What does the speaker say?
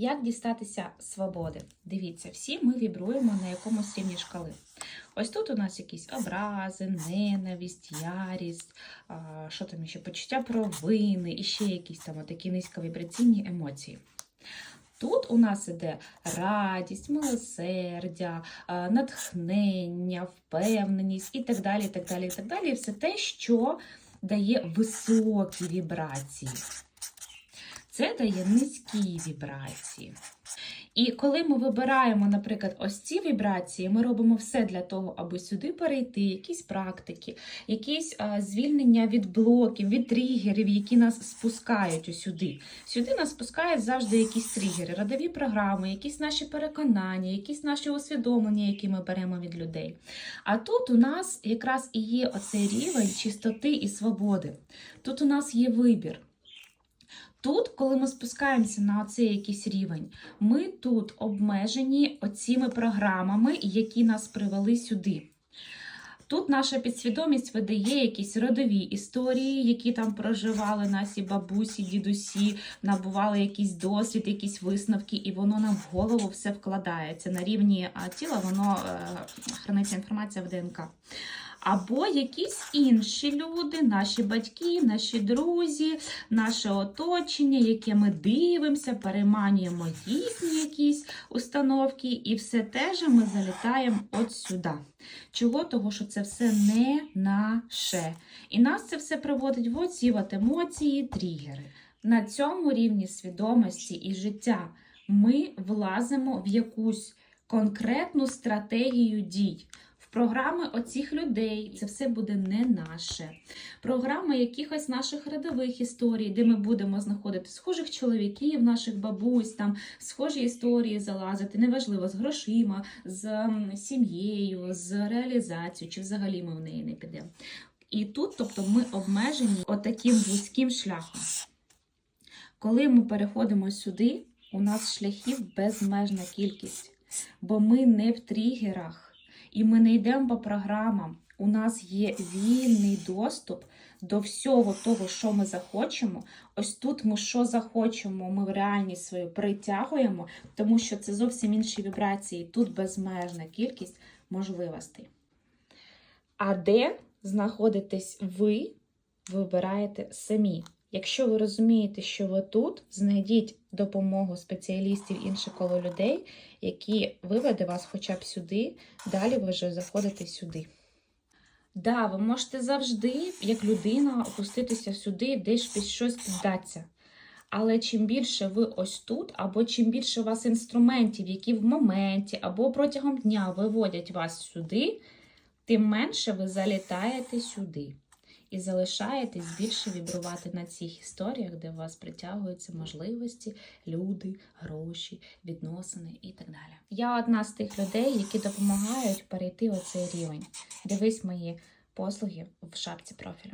Як дістатися свободи? Дивіться, всі ми вібруємо на якомусь рівні шкали. Ось тут у нас якісь образи, ненависть, ярість, а, що там ще, почуття провини і ще якісь там такі низьковібраційні емоції. Тут у нас іде радість, милосердя, натхнення, впевненість і так далі. І так далі, і так далі. І все те, що дає високі вібрації. Це дає низькі вібрації. І коли ми вибираємо, наприклад, ось ці вібрації, ми робимо все для того, аби сюди перейти, якісь практики, якісь а, звільнення від блоків, від тригерів, які нас спускають сюди. Сюди нас спускають завжди якісь тригери, родові програми, якісь наші переконання, якісь наші усвідомлення, які ми беремо від людей. А тут у нас якраз і є оцей рівень чистоти і свободи. Тут у нас є вибір. Тут, коли ми спускаємося на оцей якийсь рівень, ми тут обмежені оціми програмами, які нас привели сюди. Тут наша підсвідомість видає якісь родові історії, які там проживали наші бабусі, дідусі, набували якийсь досвід, якісь висновки, і воно нам в голову все вкладається. На рівні тіла воно е, храниться інформація в ДНК. Або якісь інші люди, наші батьки, наші друзі, наше оточення, яке ми дивимося, переманюємо їхні якісь установки, і все те же ми залітаємо от сюди. Чого? Того, що це все не наше. І нас це все приводить в оці от емоції, тригери. На цьому рівні свідомості і життя ми влазимо в якусь конкретну стратегію дій. Програми оцих людей це все буде не наше. Програми якихось наших родових історій, де ми будемо знаходити схожих чоловіків, наших бабусь, там схожі історії залазити, неважливо, з грошима, з сім'єю, з реалізацією, чи взагалі ми в неї не підемо. І тут, тобто, ми обмежені отаким вузьким шляхом. Коли ми переходимо сюди, у нас шляхів безмежна кількість, бо ми не в тригерах і ми не йдемо по програмам. У нас є вільний доступ до всього того, що ми захочемо. Ось тут ми що захочемо, ми в реальність свою притягуємо, тому що це зовсім інші вібрації. Тут безмежна кількість можливостей. А де знаходитесь ви, вибираєте самі. Якщо ви розумієте, що ви тут, знайдіть допомогу спеціалістів інших коло людей, які виведе вас хоча б сюди, далі ви вже заходите сюди. Да, ви можете завжди, як людина, опуститися сюди, десь під щось піддатися. Але чим більше ви ось тут, або чим більше у вас інструментів, які в моменті або протягом дня виводять вас сюди, тим менше ви залітаєте сюди і залишаєтесь більше вібрувати на цих історіях, де у вас притягуються можливості, люди, гроші, відносини і так далі. Я одна з тих людей, які допомагають перейти оцей рівень. Дивись мої послуги в шапці профілю.